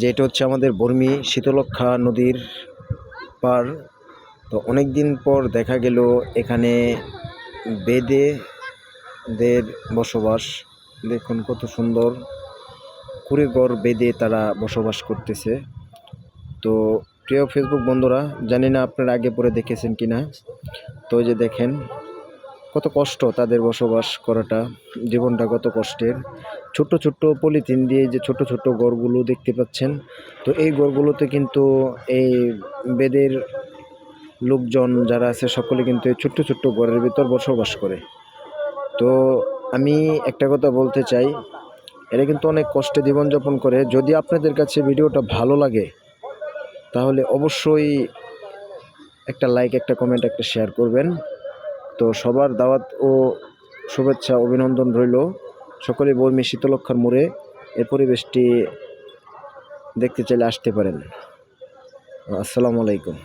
যে এটা হচ্ছে আমাদের বর্মি শীতলক্ষা নদীর পার। তো অনেক দিন পর দেখা গেল এখানে বেদেদের বসবাস। দেখুন কত সুন্দর কুড়েঘর বেদে তারা বসবাস করতেছে। তো প্রিয় ফেসবুক বন্ধুরা, জানি না আপনারা আগে পরে দেখেছেন কি না তো যে দেখেন, কত কষ্ট তাদের বসবাস করাটা, জীবনটা কত কষ্টের। ছোট্ট ছোট্ট পলিথিন দিয়ে যে ছোট ছোট ঘরগুলো দেখতে পাচ্ছেন, তো এই ঘরগুলোতে কিন্তু এই বেদের লোকজন যারা আছে সকলে কিন্তু এই ছোট্ট ছোট্ট ঘরের ভিতর বসবাস করে। তো আমি একটা কথা বলতে চাই, এরা কিন্তু অনেক কষ্টে জীবনযাপন করে। যদি আপনাদের কাছে ভিডিওটা ভালো লাগে, তাহলে অবশ্যই একটা লাইক, একটা কমেন্ট, একটা শেয়ার করবেন। তো সবার দাওয়াত ও শুভেচ্ছা, অভিনন্দন রইল। সকলে বর্মী শীতলক্ষার মোড়ে এ পরিবেশটি দেখতে চাইলে আসতে পারেন। আসসালামু আলাইকুম।